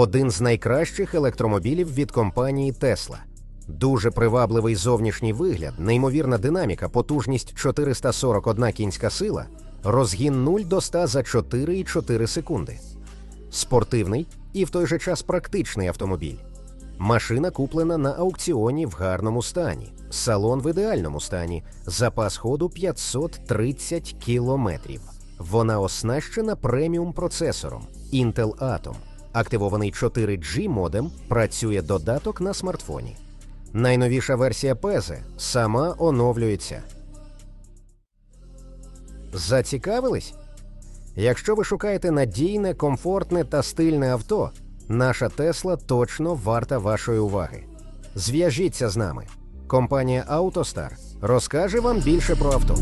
Один з найкращих електромобілів від компанії Tesla. Дуже привабливий зовнішній вигляд, неймовірна динаміка, потужність 441 кінська сила, розгін 0 до 100 за 4,4 секунди. Спортивний і в той же час практичний автомобіль. Машина куплена на аукціоні в гарному стані, салон в ідеальному стані, запас ходу 530 кілометрів. Вона оснащена преміум процесором Intel Atom. Активований 4G модем працює додаток на смартфоні. Найновіша версія Пезе сама оновлюється. Зацікавились? Якщо ви шукаєте надійне, комфортне та стильне авто, наша Тесла точно варта вашої уваги. Зв'яжіться з нами. Компанія «АутоСтар» розкаже вам більше про авто.